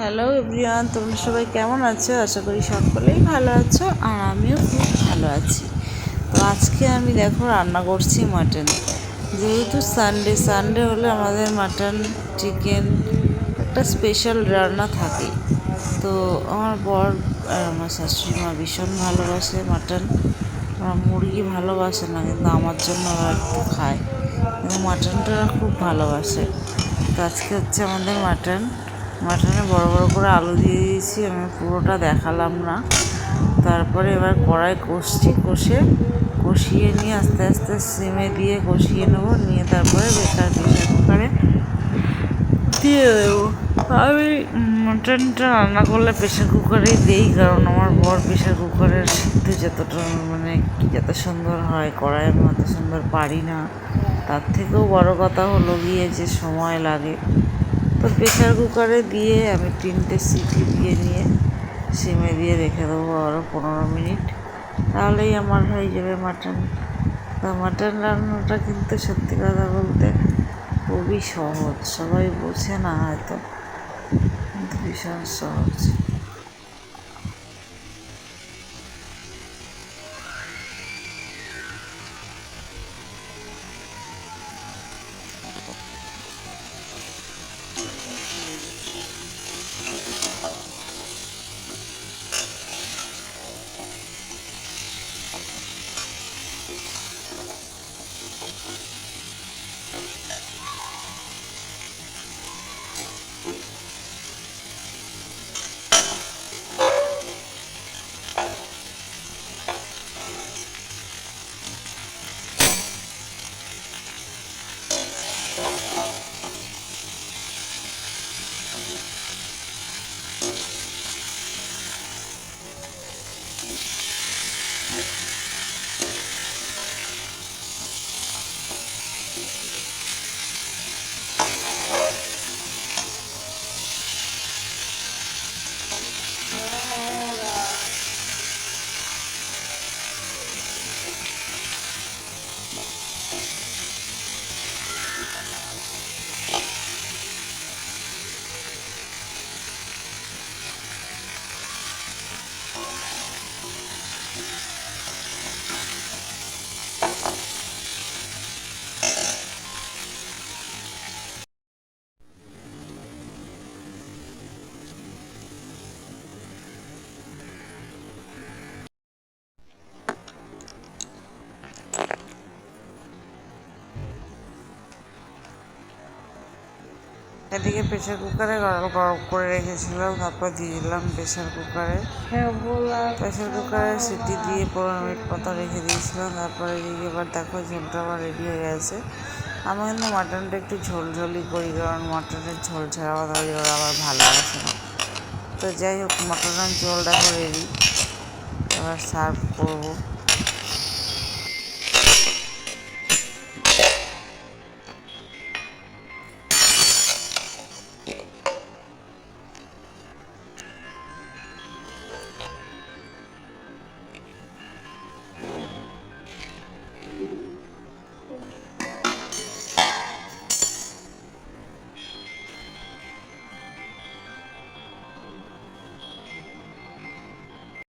Hello everyone তোমরা সবাই কেমন আছো? আশা করি সকলেই ভালো আছো, আর আমিও খুব ভালো আছি। তো আজকে আমি দেখো রান্না করছি মাটন। যেহেতু সানডে সানডে হলে আমাদের মাটন চিকেন একটা স্পেশাল রান্না থাকে। তো আমার বর আর আমার শাশুড়ি মা ভীষণ ভালোবাসে মাটন। ওরা মুরগি ভালোবাসে না, কিন্তু আমার জন্য ওরা একটু খায়। কিন্তু মাটনটা খুব ভালোবাসে। তো আজকে হচ্ছে আমাদের মাটন। মাটনে বড় বড় করে আলু দিয়ে দিয়েছি, আমি পুরোটা দেখালাম না। তারপরে এবার কড়াই কষছি, কষে কষিয়ে নিয়ে আস্তে আস্তে সিমে দিয়ে কষিয়ে নেব, নিয়ে তারপরে বেকার প্রেশার কুকারে দিয়ে দেবো। আমি মাটনটা রান্না করলে প্রেশার কুকারেই দিই, কারণ আমার বর প্রেশার কুকারের সিদ্ধ যতটা মানে যত সুন্দর হয়, কড়াই আমি অত সুন্দর পারি না। তার থেকেও বড় কথা হলো গিয়ে যে সময় লাগে। তো প্রেশার কুকারে দিয়ে আমি তিনটে সিটি দিয়ে নিয়ে সিমে দিয়ে রেখে দেবো আরও পনেরো মিনিট। তাহলেই আমার হয়ে যাবে মাটন তো মাটন রান্নাটা কিন্তু সত্যি কথা বলতে খুবই সহজ। সবাই বোঝে না হয়তো, কিন্তু ভীষণ সহজ। এদিকে প্রেশার কুকারে গরম গরম করে রেখেছিলাম তারপর দিয়ে দিলাম প্রেশার কুকারে। প্রেশার কুকারে সিটি দিয়ে পনেরো মিনিট মতো রেখে দিয়েছিলাম তারপরে এদিকে এবার দেখো ঝোলটা আমার রেডি হয়ে গেছে। আমি কিন্তু মাটনটা একটু ঝোলঝোলই করি কারণ মাটনের ঝোল ছাড়া তাহলে ওরা আবার ভালোবাসে না। তো যাই হোক মাটনের ঝোল দেখো রেডি এবার সার্ভ করব।